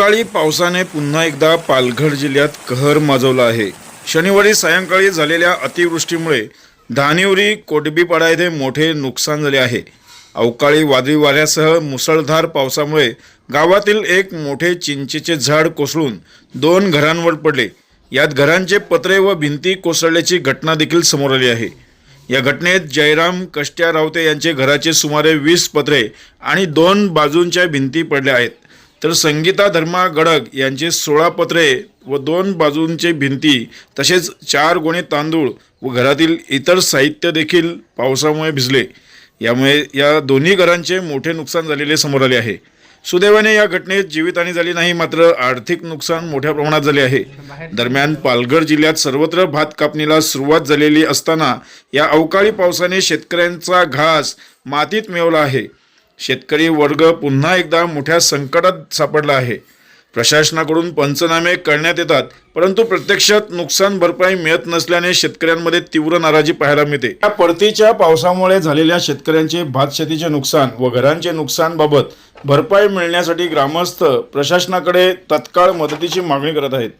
अवकाळी पावसाने पुन्हा एकदा पालघर जिल्ह्यात कहर माजवला आहे. शनिवारी सायंकाळी झालेल्या अतिवृष्टीमुळे धानिवरी कोटबीपाडा येथे मोठे नुकसान झाले आहे. अवकाळी वादळी वाऱ्यासह मुसळधार पावसामुळे गावातील एक मोठे चिंचेचे झाड कोसळून दोन घरांवर पडले. यात घरांचे पत्रे व भिंती कोसळल्याची घटना देखील समोर आली आहे. या घटनेत जयराम कष्ट्या रावते यांचे घराचे सुमारे वीस पत्रे आणि दोन बाजूंच्या भिंती पडल्या आहेत. तर संगीता धर्मा गडग यांचे सोळा पत्रे व दोन बाजूंचे भिंती तसेच चार गोणे तांदूळ व घरातील इतर साहित्य देखील पावसामुळे भिजले. यामुळे या दोन्ही घरांचे मोठे नुकसान झालेले समोर आले आहे. सुदैवाने या घटनेत जीवितहानी झाली नाही मात्र आर्थिक नुकसान मोठ्या प्रमाणात झाले आहे. दरम्यान पालघर जिल्ह्यात सर्वत्र भात कापणीला सुरुवात झालेली असताना या अवकाळी पावसाने शेतकऱ्यांचा घास मातीत मिळवला आहे. शेतकरी वर्ग पुन्हा एकदा मोठ्या संकटात सापडला आहे. प्रशासनाकडून पंचनामे करण्यात येतात परंतु प्रत्यक्षात नुकसान भरपाई मिळत नसल्याने शेतकऱ्यांमध्ये तीव्र नाराजी पाहायला मिळते. या परतीच्या पावसामुळे झालेल्या शेतकऱ्यांचे भात शेतीचे नुकसान व घरांचे नुकसान बाबत भरपाई मिळण्यासाठी ग्रामस्थ प्रशासनाकडे तत्काळ मदतीची मागणी करत आहेत.